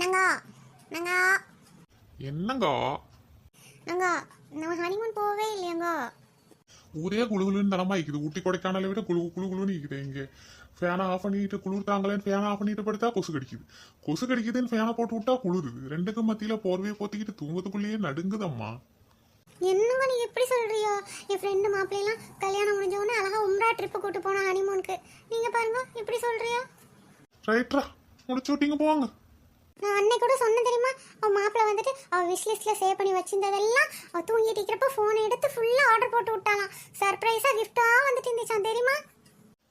நாங்க நாங்க. என்னங்க? நாங்க நம்ம ஹனிமூன் போகவே இல்லையாங்க ஊரே குளுகுலுன்னு தனமா இருக்குது ஊட்டி கொடைக்கானலை விட குழு குழு குழுன்னு இருக்குது இங்க. ஃபேனை ஆஃப் பண்ணிட்டு குளிர் தாங்களேன்னு ஃபேனை ஆஃப் பண்ணிட்டு படுத்தா கொசு கடிக்குது. கொசு கடிக்குதுன்னு ஃபேனை போட்டு விட்டா குளிருது. ரெண்டுக்கும் மத்தியில போர்வையை போத்திக்கிட்டு தூங்கத்துக்குள்ளேயே நடுங்குதம்மா. என்னங்க நீங்க எப்படி சொல்றியோ? என் ஃப்ரெண்டு மாப்பிள்ளைலாம் கல்யாணம் முடிஞ்ச உடனே அழகா உம்ரா ட்ரிப்பு கூட்டு போனா ஹனிமூனுக்கு நீங்க பாருங்க இப்படி சொல்றியோ? ரைட்ரா முடிச்சு விட்டீங்க போவாங்க. நான் அன்னை கூட சொன்னேன் தெரியுமா? அவ மாப்பிள்ளை வந்துட்டு அவ விஷ் லிஸ்ட்ல சேவ் பண்ணி வச்சிருந்ததெல்லாம் அவ தூங்கிட்டு இருக்கிறப்ப போனை எடுத்து ஃபுல்லா ஆர்டர் போட்டு விட்டாலாம் சர்ப்ரைஸா கிஃப்டா வந்துட்டு இருந்துச்சான் தெரியுமா?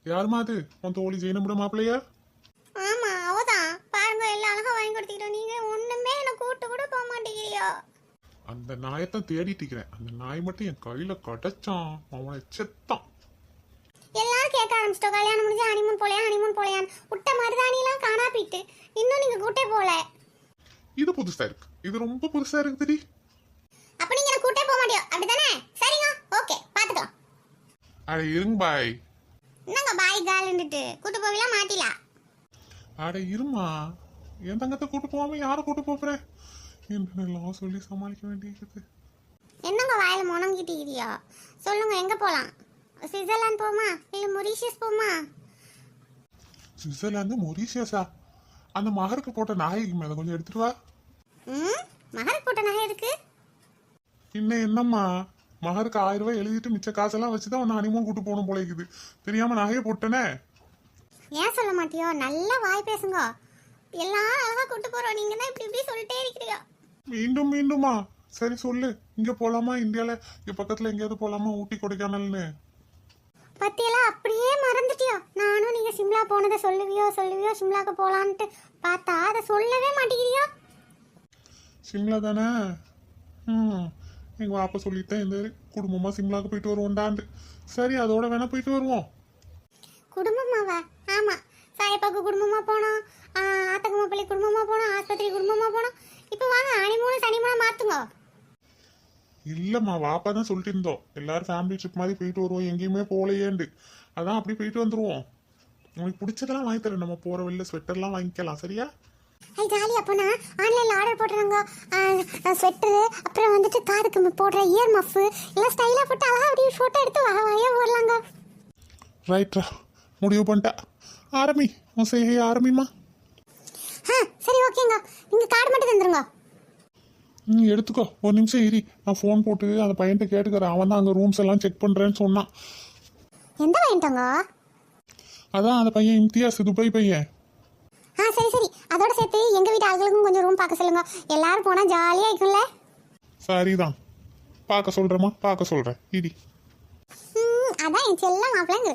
யாருமா அது? உன் தோழி ஜெயினமுட மாப்பிள்ளையா? ஆமா அவதான். பாருங்க எல்லாம் அழகா வாங்கி கொடுத்துக்கிட்டோம். நீங்க ஒண்ணுமே என்ன கூட்டு கூட போக மாட்டேங்கிறியோ? அந்த நாயத்தான் தேடிட்டு இருக்கிறேன். அந்த நாய் மட்டும் என் கையில கிடைச்சான். அவனை செத்தான். கேட்க ஆரம்பிச்சிட்டோம். கல்யாணம் முடிஞ்சு ஹனிமூன் போலையா ஹனிமூன் போலையான்னு. விட்ட மருதாணிலாம் காணா போயிட்டு. இன்னும் நீங்க கூட்டே போல இது புதுசா இருக்கு. இது ரொம்ப புதுசா இருக்குதுடி அப்ப நீங்க கூட்டே போக மாட்டியோ? அப்படிதானே சரிங்க. ஓகே பாத்துக்கலாம். அட இருங்க பாய். என்னங்க பாய் கால்ன்னுட்டு? கூட்டு போவீங்களா மாட்டிலா? அட இருமா. என் தங்கத்தை கூட்டு போகாம யாரை கூட்டு போறேன் என்னெல்லாம் சொல்லி சமாளிக்க வேண்டியிருக்குது. என்னங்க வாயில முணங்கிட்டீங்க சொல்லுங்க எங்க போலாம்? சுவிட்சர்லாந்து போமா? இல்ல மொரீஷியஸ் போமா? சுவிட்சர்லாந்து மொரீஷியஸா அந்த மகருக்கு போட்ட நாயகி மேல கொஞ்சம் எடுத்துட்டு வா. ம்? மகர் போட்ட நகை இருக்கு இன்னும் என்னம்மா? மகருக்கு ஆயிரம் ரூபாய் எழுதிட்டு மிச்ச காசெல்லாம் வச்சுதான் உன்னை அனிமோன் கூட்டு போகணும் போல இருக்குது. தெரியாம நகையை போட்டனே? ஏன் சொல்ல மாட்டியோ? நல்லா வாய் பேசுங்க. எல்லாம் அழகா கூட்டு போறோம். நீங்க தான் இப்படி இப்படி சொல்லிட்டே இருக்கிறீங்க. மீண்டும் மீண்டுமா சரி சொல்லு. இங்க போலாமா? இந்தியால இங்க பக்கத்துல எங்கேயாவது போலாமா? ஊட்டி கொடைக்கானல்னு. பத்தியெல்லாம் அப்படியே மறந்துட்டியோ? நானும் நீங்க சிம்லா போனதை சொல்லுவியோ சொல்லுவியோ சிம்லாக்கு போலான்ட்டு பார்த்தா அதை சொல்லவே மாட்டேங்கிறியோ? சிம்லா தானே? ம். எங்க வாப்பா சொல்லித்தான் இந்த குடும்பமா சிம்லாக்கு போயிட்டு வருவோம்டாண்டு சரி அதோட வேணா போயிட்டு வருவோம். குடும்பமாவா? ஆமா. சாயப்பாக்கு குடும்பமா போனோம் ஆ, ஆத்தக்கு மாப்பிள்ளை குடும்பமா போனோம் ஆஸ்பத்திரி குடும்பமா போனோம். இப்போ வாங்க அனிமூணு சனிமூணு மாத்துங்க. இல்லம்மா வாப்பா தான் சொல்லிட்டு இருந்தோம். எல்லாரும் ஃபேமிலி ட்ரிப் மாதிரி போயிட்டு வருவோம். எங்கேயுமே போகலையேண்டு அதான் அப்படி போயிட்டு வந்துருவோம். உனக்கு பிடிச்சதெல்லாம் வாங்கி தரேன். நம்ம போற வெளில ஸ்வெட்டர்லாம் வாங்கிக்கலாம். சரியா? ஐ ஜாலி அப்போ நான் ஆன்லைனில் ஆர்டர் போட்டுறாங்க ஸ்வெட்டரு அப்புறம் வந்துட்டு காதுக்கு போடுற இயர் மஃப்பு எல்லாம் ஸ்டைலாக போட்டு அழகா அப்படியே ஃபோட்டோ எடுத்து வகையாக போடலாங்க. ரைட்ரா முடிவு பண்ணிட்டா. ஆரம்பி உன் செய்கை ஆரம்பிமா ஆ சரி ஓகேங்க நீங்கள் கார்டு மட்டும் தந்துருங்க. நீ எடுத்துக்கோ. ஒரு நிமிஷம் இரி. நான் ஃபோன் போட்டு அந்த பையன்கிட்ட கேட்டுக்கிறேன். அவன் தான் அங்கே ரூம்ஸ் எல்லாம் செக் பண்ணுறேன்னு சொன்னான். எந்த வாங்கிட்டோங்க அதான் அந்த பையன் இம்தியாஸ் துபாய் பையன். ஆ சரி சரி. அதோட சேர்த்து எங்கள் வீட்டு ஆளுகளுக்கும் கொஞ்சம் ரூம் பார்க்க சொல்லுங்க. எல்லாரும் போனால் ஜாலியாக இருக்கும்ல? சரிதான். பார்க்க சொல்கிறேம்மா பார்க்க சொல்கிறேன் இடி ம், அதான் என் செல்ல மாப்பிள்ளைங்க.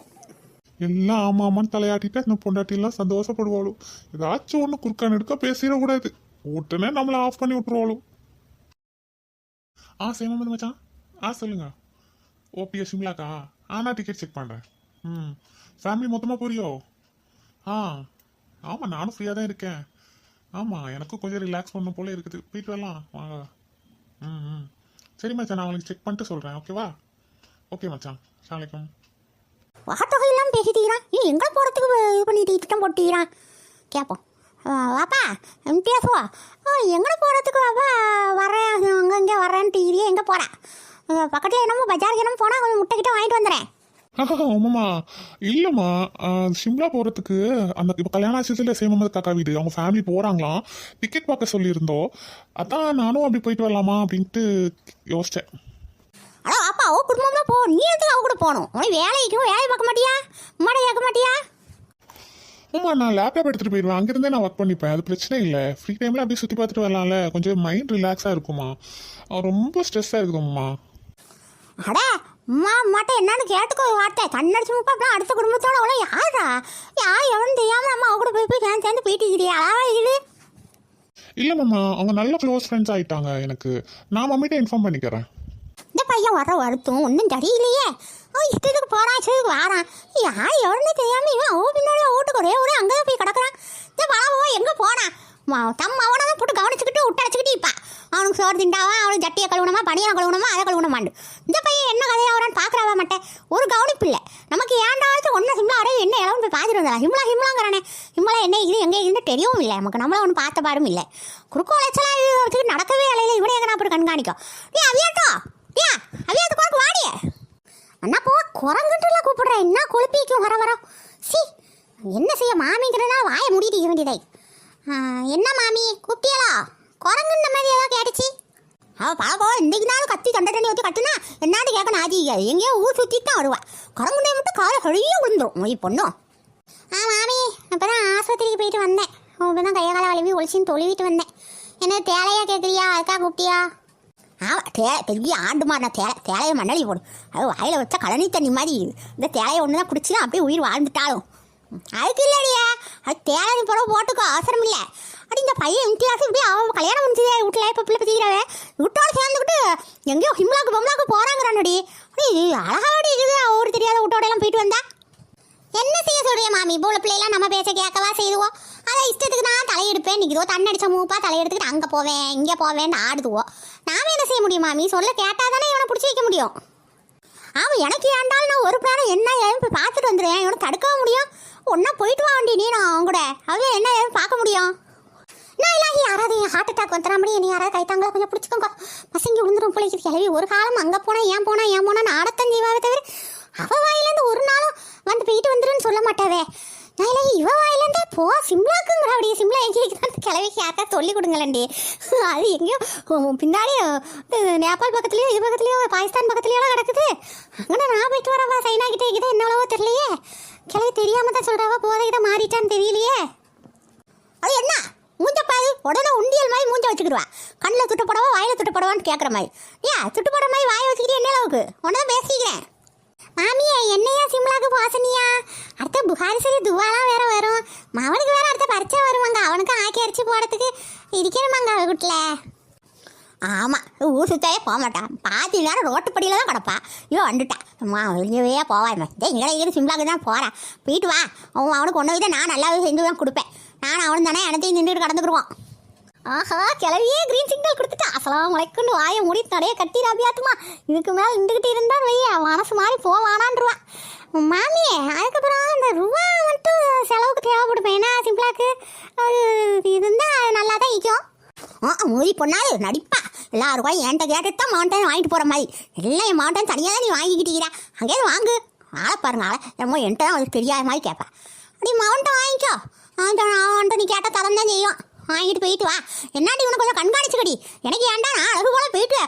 எல்லாம் ஆமா ஆமான்னு தலையாட்டிட்டு அந்த பொண்டாட்டிலாம் சந்தோஷப்படுவாளும் ஏதாச்சும் ஒன்று குறுக்கான எடுக்க பேசிடக்கூடாது. உடனே நம்மளை ஆஃப் பண்ணி விட்டுருவாளும் ஆ சேமமது மச்சான்? ஆ சொல்லுங்க. ஓபிஎ சிம்லாக்கா? ஆ நான் டிக்கெட் செக் பண்ணுறேன் ம். ஃபேமிலி மொத்தமாக போறியோ? ஆ. ஆமாம் நானும் ஃப்ரீயாக தான் இருக்கேன். ஆமாம் எனக்கும் கொஞ்சம் ரிலாக்ஸ் பண்ண போல இருக்குது. போயிட்டு வரலாம். வாங்க. ம் ம். சரி மச்சான் நான் உங்களுக்கு செக் பண்ணிட்டு சொல்கிறேன் ஓகேவா ஓகே மச்சான். சாலைக்கும் வாத்தொகையெல்லாம் பேசிட்டீங்கிறான் நீ எங்கே போகிறதுக்கு இது பண்ணிட்டு திட்டம் போட்டீங்கிறான் கேட்போம் ஆ, வாப்பா பேசுவா எங்கே போகிறதுக்கு வாப்பா வரேன். இங்கே வரேன்ட்டு எங்கே போகிறேன் பக்கத்தில் என்னமோ பஜாருக்கு என்னமோ போனால் கொஞ்சம் முட்டை கிட்ட வாங்கிட்டு வந்துடுறேன் ஆமாம்மா இல்லைம்மா சிம்லா போகிறதுக்கு அந்த இப்போ கல்யாண ஆசியத்தில் சேமமது காக்கா வீடு. அவங்க ஃபேமிலி போகிறாங்களாம் டிக்கெட் பார்க்க சொல்லியிருந்தோம். அதான் நானும் அப்படி போயிட்டு வரலாமா அப்படின்ட்டு யோசித்தேன் அடா வாப்பா ஓ குடும்பம்லாம் போ. நீ எதுக்கு அவ கூட போகணும்? உனக்கு வேலைக்கும் வேலையை பார்க்க மாட்டியா? உம்மாட கேட்க மாட்டியா? ஆமா நான் லேப்டாப் எடுத்துகிட்டு போயிடுவேன் அங்கேருந்தே நான் ஒர்க் பண்ணிப்பேன். அது பிரச்சனை இல்லை. ஃப்ரீ டைமில் அப்படியே சுற்றி பார்த்துட்டு வரலாம்ல. கொஞ்சம் மைண்ட் ரிலாக்ஸாக இருக்குமா ரொம்ப ஸ்ட்ரெஸ்ஸாக இருக்குதும்மா. அடா அம்மா அம்மாட்ட என்னன்னு கேட்டுக்கோ வார்த்தை. கண்ணடிச்சு முப்பா அப்படிலாம் அடுத்த குடும்பத்தோட அவ்வளோ யாரா யார் எவன் தெரியாம அம்மா அவ கூட போய் போய் சேர்ந்து சேர்ந்து அழகா இது இல்லை மாமா. அவங்க நல்ல க்ளோஸ் ஃப்ரெண்ட்ஸ் ஆயிட்டாங்க எனக்கு. நான் மம்மிட்ட இன்ஃபார்ம் பண்ணிக்கிறேன். இந்த பையன் வர வருத்தம் ஒன்றும் சரியில்லையே. அவன் இஷ்டத்துக்கு போகிறான் இஷ்டத்துக்கு வாரான். யார் எவனே தெரியாமல் இவன் ஓ பின்னாடி வீட்டுக்கு ஒரே ஒரே அங்கே போய் கிடக்குறான். இந்த பாவோ எங்கே போனான்? தம் அவனை தான் போட்டு கவனிச்சுக்கிட்டு விட்டடைச்சிக்கிட்டு இப்பா அவனுக்கு சோறு திண்டாவா? அவனுக்கு ஜட்டியை கழுவணுமா பனியை கழுவணுமா அதை கழுவணுமாண்டு இந்த பையன் என்ன கதையாக வரான்னு பார்க்குறாவா மாட்டேன் ஒரு கவனிப்பு இல்லை. நமக்கு ஏண்டாச்சும் ஒன்றும் சிம்லா வரையும் என்ன இளவு போய் பார்த்துட்டு வந்தா ஹிம்லா ஹிம்லாங்கிறானே ஹிம்லா என்ன இது எங்கே இருந்து தெரியவும் இல்லை. நமக்கு நம்மள ஒன்று பார்த்த பாடும் இல்லை. குறுக்கு உழைச்சலாம் நடக்கவே இல்லையில. இவனே எங்கே அப்படி கண்காணிக்கும்? நீ அவியாட்டோ குறுக்கு வாடியே அண்ணா கூப்பிடுற என்ன கொழுப்பிக்கும்? வர வர. சி என்ன செய்ய? மாமிங்கிறனால வாயை முடிட்டு இருக்க வேண்டியதை என்ன மாமி? கூப்பிட்டியலா குரங்குன்ற மாதிரி ஏதாவது கேட்டுச்சு. அவ பாப்போ இன்னைக்கு நாள் கத்தி தண்டை தண்ணி ஊற்றி கட்டுனா என்னான்னு கேட்கணும் ஆதி எங்கேயோ ஊர் சுற்றிட்டு தான் வருவா. குரங்குண்டை மட்டும் காலை கழிய விழுந்துடும் மொழி பொண்ணும் ஆ மாமி அப்பதான் ஆஸ்பத்திரிக்கு போயிட்டு வந்தேன். இப்போ தான் கையை காலை வலிவி ஒளிச்சின்னு தொழுவிட்டு வந்தேன். என்ன தேலையா கேட்குறியா அதுக்காக கூப்பிட்டியா? தே பெரிய ஆண்டுமா நான் தேலை தேலையை மண்ணளி போடும் அது வாயில் வச்சா கழனி தண்ணி மாதிரி. இந்த தேலையை ஒன்று தான் குடிச்சுனா அப்படியே உயிர் வாழ்ந்துட்டாலும். அதுக்கு இல்லையா அது தேலை போட போட்டுக்கோ அவசரம் இல்லை. அப்படி இந்த பையன் இம்தியாசு இப்படி அவன் கல்யாணம் முடிஞ்சதே வீட்டில் இப்போ பிள்ளை பற்றிக்கிறவன் வீட்டோட சேர்ந்துக்கிட்டு எங்கேயோ ஹிம்லாக்கு பொம்லாக்கு போகிறாங்கிறானடி அப்படி அழகாடி இருக்குது ஊர் தெரியாத வீட்டோட போயிட்டு வந்தா. என்ன செய்ய சொல்றிய மாமி? போல பிள்ளைலாம் நம்ம பேச கேட்கவா செய்துவோம் அதை இஷ்டத்துக்கு நான் தலையெடுப்பேன் நிற்கிறோ தண்ணடிச்ச மூப்பா தலையெடுத்துக்கிட்டு அங்கே போவேன் இங்கே போவேன்னு ஆடுதுவோம் நாம என்ன செய்ய முடியும் மாமி? சொல்ல கேட்டால் தானே இவனை பிடிச்சி வைக்க முடியும். ஆமாம் எனக்கு ஏண்டாலும் நான் ஒரு பிராணம் என்ன ஏன் போய் பார்த்துட்டு வந்துடுவேன். இவனை தடுக்கவும் முடியும். ஒன்றா போயிட்டு வா வண்டி நீ நான் அவங்க கூட. அவன் என்ன ஏன் பார்க்க முடியும். நான் இல்லாஹி யாராவது ஹார்ட் அட்டாக் வந்துடா மாதிரி நீ யாராவது கைத்தாங்களா? கொஞ்சம் பிடிச்சிக்கோங்க. பசங்க விழுந்துரும் பிள்ளைக்கு கிளவி ஒரு காலம் அங்கே போனால் ஏன் போனால் ஏன் போனால் நான் ஆடத்தான் செய்வாவே தவிர அவ வாயிலேருந்து ஒரு நாளும் வந்து போயிட்டு வந்துருன்னு சொல்ல மாட்டாவே நான் இல்லாஹி இவ ஓ போ சிம்லாக்குங்கிற அப்படியே. சிம்லா எங்கே இருக்குன்னு கிளவிக்கு யாருக்கா சொல்லி கொடுங்களேன்டி. அது எங்கேயோ பின்னாடி நேபாள் பக்கத்துலேயோ இது பக்கத்துலேயோ பாகிஸ்தான் பக்கத்துலேயோலாம் கிடக்குது. அங்கே நான் போயிட்டு வரவா? சைனா கிட்டே கிட்ட என்னவோ தெரியலையே. கிளவி தெரியாம தான் சொல்கிறவா போதைகிட்ட மாறிட்டான்னு தெரியலையே. அது என்ன? மூஞ்ச பாரு. உடனே உண்டியல் மாதிரி மூஞ்ச வச்சுக்கிடுவா. கண்ணில் துட்டு போடவா வாயில் துட்டு போடவான்னு கேட்குற மாதிரி. ஏன்? துட்டு போட மாதிரி வாயை வச்சுக்கிட்டு என்ன அளவுக்கு? உடனே பேசிக்கிறேன். மாமியே என்னையா சிம்லாக்கு போசனியா? அடுத்த புகாரி சரி துவாலாம் வேற வரும். மவனுக்கு வேற அடுத்த பரிச்சை வருவாங்க. அவனுக்கு ஆக்கி அரிச்சு போடுறதுக்கு இருக்கணுமாங்க அவ வீட்டில் ஆமாம் ஊர் சுத்தாயே போக மாட்டான் பாத்தி நேரம் ரோட்டுப்படியில் தான் கிடப்பா. ஐயோ வந்துட்டான் அம்மா வெளியவே போவாய்மா டேய் இங்கே இங்கே சிம்லாக்கு தான் போகிறேன் போயிட்டு வா. அவன் அவனுக்கு ஒன்று வித நான் நல்லாவே செஞ்சு தான் கொடுப்பேன். நான் அவனு தானே எனத்தையும் நின்றுட்டு கடந்துக்குருவான் ஆஹா கிளவியே கிரீன் சிக்னல் கொடுத்துட்டா அசலாம் முளைக்குன்னு வாயை முடி தடைய கட்டி ரபியாத்துமா இதுக்கு மேலே நின்றுக்கிட்டு இருந்தால் வைய மனசு மாதிரி போவானான்ருவான் மாமியே அதுக்கப்புறம் அந்த ரூபா மட்டும் செலவுக்கு தேவைப்படுப்பேன் ஏன்னா சிம்பிளாக்கு அது இருந்தால் நல்லா தான் இருக்கும் ஆ மூதி பொண்ணாது நடிப்பா. எல்லாரும் என்கிட்ட கேட்டுட்டு தான் மவுண்டன் வாங்கிட்டு போகிற மாதிரி. எல்லாம் என் மவுண்டன் தனியாக தான் நீ வாங்கிக்கிட்டீங்க அங்கேயே வாங்கு. ஆளை பாருங்க ஆளை. என்னமோ என்கிட்ட தான் அவளுக்கு தெரியாத மாதிரி கேட்பா. அப்படி மவுண்டன் வாங்கிக்கோ. அவன்கிட்ட நீ கேட்டால் தரம் தான் செய்யும் வாங்கிட்டு போயிட்டு வா. என்னாடி உனக்கு கொஞ்சம் கண்காணிச்சுக்கடி. எனக்கு ஏன்டா நான் அழகு போல போயிட்டு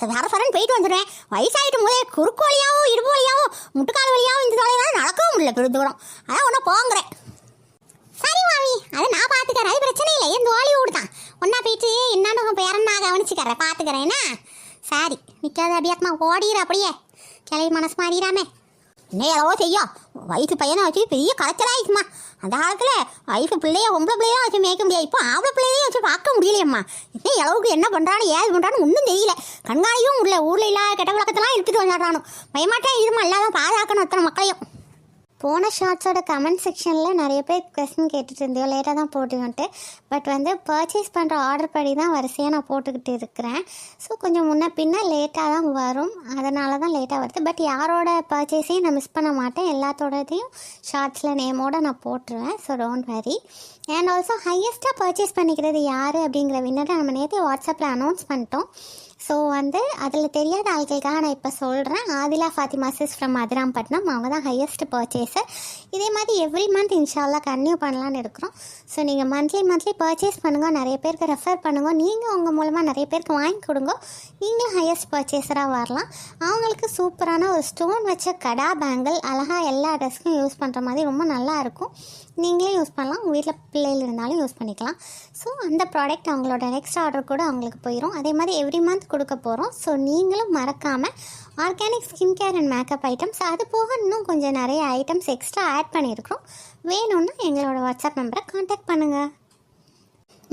சரசரன் போயிட்டு வந்துடுவேன் வயசாகிட்டு போதே குறுக்கு வழியாவும் இடுப்பு வழியாவும் முட்டுக்கால் வழியாவும் இந்த தொலைதான் நடக்கவும் முடியல பெரு தூரம். அதான் ஒன்றும் போங்கிறேன். சரி மாமி அதை நான் பார்த்துக்கிறேன் அது பிரச்சனை இல்லை. என் ஹாலிவுட் தான். ஒன்றா போயிட்டு என்னன்னு உன் பேரன் நான் கவனிச்சுக்கிறேன். பார்த்துக்கிறேன் என்ன? சரி நிற்காத அபியாத்மா ஓடிடுற அப்படியே. கிளை மனசு மாறிடாமே. என்ன எவ்வளவோ செய்யும் வயசு பையனை வச்சு பெரிய கலைச்சலாயிடுச்சுமா அந்த காலத்தில் வயசு பிள்ளைய பொம்பளை பிள்ளையெல்லாம் வச்சு மேய்க்க முடியாது. இப்போ ஆம்பளை பிள்ளையே வச்சு பார்க்க முடியலையம்மா. என்ன அளவுக்கு என்ன பண்ணுறான்னு ஏது பண்ணுறான்னு ஒன்றும் தெரியல. கண்காணியும் உள்ள ஊரில் இல்லாத கெட்ட விளக்கத்தெல்லாம் இழுத்துட்டு வந்துடுறானு பயமாட்டே இதுமா இல்லாதான் பாதுகாக்கணும் அத்தனை மக்களையும். போன ஷார்ட்ஸோட கமெண்ட் செக்ஷனில் நிறைய பேர் கொஸ்டின் கேட்டுட்டு இருந்தியோ லேட்டாக தான் போட்டுக்கோன்ட்டு பட் வந்து பர்ச்சேஸ் பண்ணுற ஆர்டர் படி தான் வரிசையாக நான் போட்டுக்கிட்டு இருக்கிறேன். ஸோ கொஞ்சம் முன்ன பின்னே லேட்டாக தான் வரும். அதனால தான் லேட்டாக வருது. பட் யாரோட பர்ச்சேஸையும் நான் மிஸ் பண்ண மாட்டேன். எல்லாத்தோடதையும் ஷார்ட்ஸில் நேமோட நான் போட்டுருவேன். So don't worry and also ஹையஸ்ட்டாக purchase பண்ணிக்கிறது யார் அப்படிங்கிற வின்னரை நம்ம நேற்று வாட்ஸ்அப்பில் அனௌன்ஸ் பண்ணிட்டோம். ஸோ வந்து அதில் தெரியாத ஆட்களுக்காக நான் இப்போ சொல்கிறேன் ஆதிலா ஃபாத்திமா சிஸ் ஃப்ரம் மதுராம்பட்டினம். அவங்க தான் ஹையஸ்ட் பர்ச்சேஸர் இதே மாதிரி எவ்ரி மந்த் இன்ஷால்லாம் கன்டினியூ பண்ணலான்னு இருக்கிறோம். ஸோ நீங்கள் மந்த்லி மந்த்லி பர்ச்சேஸ் பண்ணுங்கள் நிறைய பேருக்கு ரெஃபர் பண்ணுங்கள் நீங்கள் உங்கள் மூலமாக நிறைய பேருக்கு வாங்கி கொடுங்க. நீங்களும் ஹையஸ்ட் பர்ச்சேஸராக வரலாம். அவங்களுக்கு சூப்பரான ஒரு ஸ்டோன் வச்ச கடா பேங்கிள் அழகாக எல்லா ட்ரெஸ்க்கும் யூஸ் பண்ணுற மாதிரி ரொம்ப நல்லா இருக்கும். நீங்களே யூஸ் பண்ணலாம். உங்கள் வீட்டில் பிள்ளைகள் இருந்தாலும் யூஸ் பண்ணிக்கலாம். ஸோ அந்த ப்ராடக்ட் அவங்களோட நெக்ஸ்ட் ஆர்டர் கூட அவங்களுக்கு போயிடும் அதே மாதிரி எவ்ரி மந்த் கொடுக்க போகிறோம் ஸோ நீங்களும் மறக்காமல் organic skin care and makeup items அது போக இன்னும் கொஞ்சம் நிறைய ஐட்டம்ஸ் எக்ஸ்ட்ரா ஆட் பண்ணியிருக்கிறோம். வேணும்னா எங்களோட வாட்ஸ்அப் நம்பரை காண்டாக்ட் பண்ணுங்கள்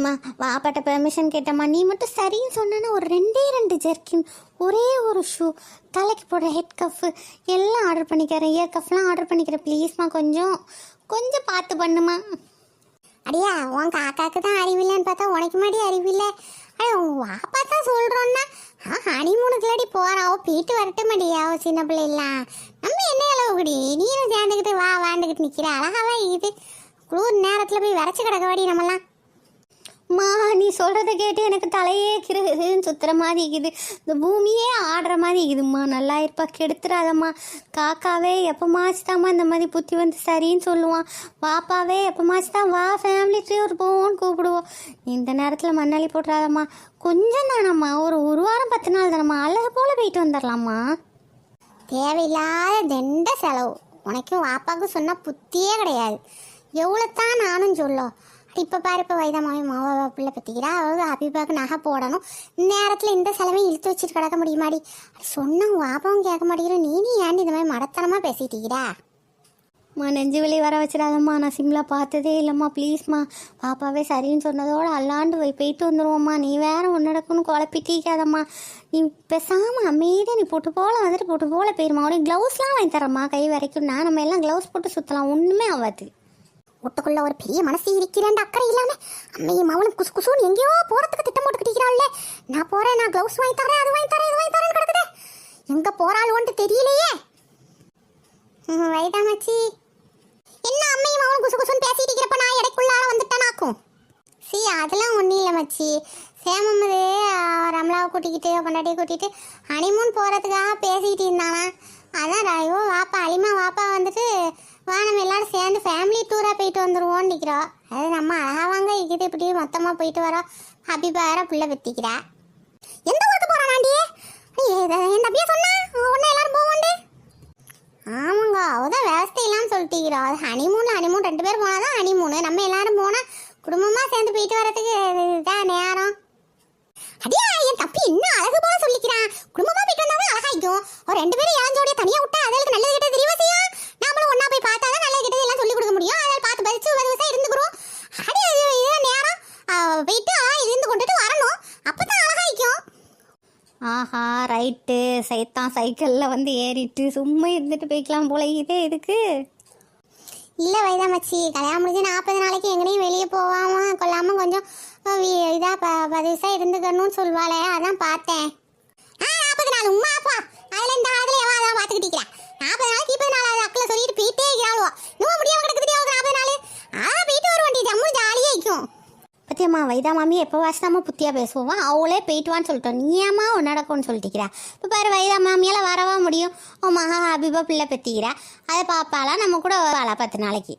மா வாப்பாட்ட பெர்மிஷன் கேட்டம்மா. நீ மட்டும் சரின்னு சொன்னா ஒரு ரெண்டே ரெண்டு ஜெர்க்கின் ஒரே ஒரு ஷூ தலைக்கு போடுற ஹெட் கஃப்பு எல்லாம் ஆர்டர் பண்ணிக்கிறேன். இயர் கஃப்லாம் ஆர்டர் பண்ணிக்கிறேன். ப்ளீஸ்மா கொஞ்சம். கொஞ்சம் பார்த்து பண்ணுமா? அடியா உன் காக்காக்கு தான் அறிவில்லைன்னு பார்த்தா உனக்கு மாதிரி அறிவில்லை. அட உன் வாப்பா தான் சொல்கிறோன்னா ஆ ஹனிமூனுக்குலாடி போகிறாவோ போயிட்டு வரட்ட மாட்டியாவோ சின்ன பிள்ளைலாம் நம்ம என்ன அளவுக்குடி? நீயும் சேர்ந்துக்கிட்டு வா வாண்டுக்கிட்டு நிற்கிற அழகாவா இது குளிர் நேரத்தில் போய் வரைச்சி கிடக்க வாடி நம்மலாம் மா நீ சொல்கிறத கேட்டு எனக்கு தலையே கிருன்னு சுத்துற மாதிரி இருக்குது. இந்த பூமியே ஆடுற மாதிரி இருக்குதும்மா. நல்லா இருப்பா. கெடுத்துறாதம்மா. காக்காவே எப்போமாச்சு தாம்மா இந்த மாதிரி புத்தி வந்து சரின்னு சொல்லுவான். வாப்பாவே எப்போமாச்சு தான் வா ஃபேமிலி டூர் போவோன்னு கூப்பிடுவோம். இந்த நேரத்தில் மண்ணாளி போட்டுறாதம்மா. கொஞ்சம் தானம்மா. ஒரு ஒரு வாரம் பத்து நாள் தானம்மா. அழகு போல் போயிட்டு வந்துடலாம்மா தேவையில்லாத தெண்ட செலவு. உனக்கும் வாப்பாவுக்கும் சொன்னால் புத்தியே கிடையாது. எவ்வளோ தான் நானும் சொல்லும். இப்போ பாரு இப்போ வைதமாவி மாவா பிள்ளை பற்றிக்கிறா அதாவது அபிபாக்கு நகை போடணும். நேரத்தில் இந்த செலவையும் இழுத்து வச்சுட்டு கிடக்க முடியுமாடி? சொன்னா வாப்பாவும் கேட்க மாட்டேங்கிற. நீ ஏன்டி இந்த மாதிரி மடத்தனமாக பேசிட்டீங்கடா அம்மா நெஞ்சு வலி வர வச்சிடாதம்மா. நான் சிம்லா பார்த்ததே இல்லைம்மா. ப்ளீஸ்மா. பாப்பாவே சரின்னு சொன்னதோடு அல்லாண்டு போய் போயிட்டு வந்துடுவோம்மா நீ வேற ஒன்று நடக்குன்னு குழப்பிட்டீக்காதம்மா. நீ பேசாமல் அமைதியாக நீ போட்டு போல வந்துட்டு போட்டு போல போயிருமா? உடனே க்ளவுஸ்லாம் வாங்கி தரம்மா. கை வரைக்கும். நான் நம்ம எல்லாம் க்ளவுஸ் போட்டு சுற்றலாம் ஒன்றுமே ஆகாது. ஒட்டுக்குள்ள ஒரு பெரிய மனசு இருக்கிறேன் அக்கறை இல்லாம. அம்மையும் அவளும் குசு குசுன்னு எங்கேயோ போறதுக்கு திட்டம் போட்டுக்கிட்டீங்களாள்ல நான் போறேன் நான் க்ளவுஸ் வாங்கி தரேன் அது வாங்கி தரேன் இது வாங்கி தரேன் கிடக்குது. எங்க போறாள் ஒன்று தெரியலையே வைதா என்ன அம்மையும் அவளும் குசு குசுன்னு பேசிட்டு இருக்கிறப்ப நான் இடைக்குள்ளார வந்துட்டேனாக்கும்? சி அதெல்லாம் ஒன்றும் இல்லை மச்சி. சேமம்மது ரம்லாவை கூட்டிக்கிட்டு பொண்டாட்டியை கூட்டிகிட்டு ஹனிமூன் போகிறதுக்காக பேசிக்கிட்டு இருந்தானா. அதான் ஐயோ வாப்பா அலிமா வாப்பா வந்துட்டு வா நம்ம எல்லாரும் சேர்ந்து ஃபேமிலி டூராக போயிட்டு வந்துடுவோம்னு நிற்கிறோம் அது நம்ம அழகாவாங்க இருக்குது இப்படி மொத்தமாக போயிட்டு வரோம் ஹாப்பி வேற புள்ள பெத்திக்கிறா எந்த ஊருக்கு போகிறான் ஆண்டி என் தம்பியா சொன்னா? உடனே எல்லாரும் போவோண்டு ஆமாங்க அவதான் விவசாய இல்லாமல் சொல்லிட்டீங்களா அது ஹனிமூன் ஹனிமூன் ரெண்டு பேர் போனால் தான் ஹனிமூனு நம்ம எல்லாரும் போனால் குடும்பமாக சேர்ந்து போயிட்டு வரதுக்கு இதுதான் நேரம். அடியா என் தப்பி என்ன அழகு போல சொல்லிக்கிறான். குடும்பமாக போயிட்டு வந்தாலும் அழகாய்க்கும். ஒரு ரெண்டு பேரும் இளஞ்சோடிய தனியாக விட்டா அதுகளுக்கு நல்லது கிட்ட தெரியவா செய்யும் முடியும். அதில் பார்த்து பதிச்சு வரிசா இருந்துக்கிறோம் அடி இது நேரம். போயிட்டு இருந்து கொண்டுட்டு வரணும். அப்பதான் அழகாய்க்கும் ஆஹா ரைட்டு சைத்தான் சைக்கிளில் வந்து ஏறிட்டு சும்மா இருந்துட்டு போய்க்கலாம் போல இதே இதுக்கு. இல்லை வைதா மச்சி கல்யாணம் முடிஞ்சு நாற்பது நாளைக்கு எங்கேயும் வெளியே போகாம கொள்ளாமல் கொஞ்சம் இதாக ப பதிசாக இருந்துக்கணும்னு சொல்வாளே அதான் பார்த்தேன். ஆ நாற்பது நாள் உமா அப்பா. அதில் இந்த காலத்தில் எவ்வளோ அதான் பார்த்துக்கிட்டீங்களா நாற்பது நாளைக்கு இப்போ நாள் அக்கில் சொல்லிட்டு போயிட்டே இருக்கிறாளோ இன்னும் முடியாம கிடக்குது அவருக்கு நாற்பது நாள் ஆ போயிட்டு வருவோண்டி ஜம்மு ஜாலியாக இருக்கும் பத்தியம்மா வைதா மாமி எப்போ வாசிதாம்மா புத்தியாக பேசுவோம். அவளே போயிட்டுவான்னு சொல்லிட்டோம். நீ ஏம்மா ஒன்று நடக்கும்னு சொல்லிட்டிக்கிறா இப்போ பாரு வைதா மாமியால் வரவா முடியும்? ஓ மகா ஹபிபா பிள்ளை பெற்றிக்கிறா அதை பாப்பாலாம் நம்ம கூட வரலாம் பத்து நாளைக்கு.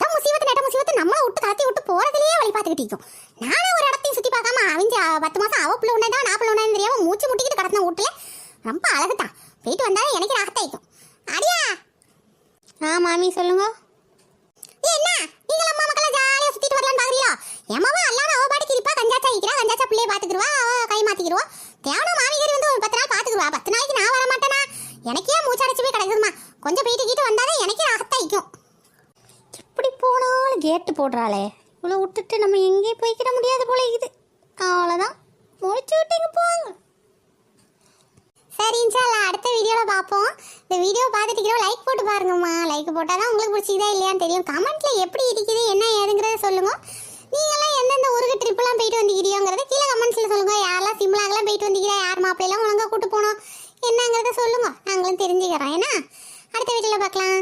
தான் நெட்ட முசீபத்து. நம்மளை விட்டு கலத்தி விட்டு போறதுலயே வழி பார்த்துக்கிட்டு இருக்கும் நானே ஒரு இடத்தையும் சுத்தி பார்க்காம அவங்க பத்து மாசம் அவ பிள்ளை உண்டா நான் பிள்ளை உண்டான்னு தெரியாம மூச்சு முட்டிக்கிட்டு கடத்தின வீட்டுல ரொம்ப அழகுதான். போயிட்டு வந்தாலும் எனக்கு ராகத்தாயிக்கும் அடியா! ஆ மாமி சொல்லுங்க. என்ன? நீங்க அம்மா மக்களை ஜாலியாக சுத்திட்டு வரலான்னு பாக்குறீங்களா? ஏமாவா அல்லாம அவ பாட்டுக்கு இருப்பா. கஞ்சாச்சா இருக்கிறா கஞ்சாச்சா பிள்ளைய பாத்துக்கிடுவா அவ கை மாத்திக்கிடுவா தேவனும் மாமியார் வந்து ஒரு பத்து நாள் பாத்துக்கிடுவா பத்து நாளைக்கு நான் வர மாட்டேனா? எனக்கே மூச்சடைச்சு போய் கிடக்குதுமா கொஞ்சம் போயிட்டு கீட்டு வந்தாதான் எனக்கு ராகத்தாயிக்கும் எப்படி போனாலும் கேட்டு போடுறாளே. இவ்வளோ விட்டுட்டு நம்ம எங்கேயும் போய்க்கிட முடியாது போல இது அவ்வளோதான் முடிச்சு விட்டுங்க போங்க. சரி இன்ஷால்லா அடுத்த வீடியோவில் பார்ப்போம். இந்த வீடியோ பார்த்துட்டு லைக் போட்டு பாருங்கம்மா. லைக் போட்டால் தான் உங்களுக்கு பிடிச்சிதா இல்லையான்னு தெரியும். கமெண்ட்டில் எப்படி இருக்குது என்ன ஏதுங்கிறத சொல்லுங்கள் நீங்களாம் எந்தெந்த ஊருக்கு ட்ரிப்லாம் போயிட்டு வந்திக்கிறியோங்கிறத கீழே கமெண்ட்ஸில் சொல்லுங்கள் யாரெல்லாம் சிம்லாக்கெல்லாம் போயிட்டு வந்திக்கிறா யார் மாப்பிள்ளையெல்லாம் ஒழுங்காக கூப்பிட்டு போனோம் என்னங்கிறத சொல்லுங்கள் நாங்களும் தெரிஞ்சுக்கிறோம். ஏன்னா அடுத்த வீட்டில் பார்க்கலாம்.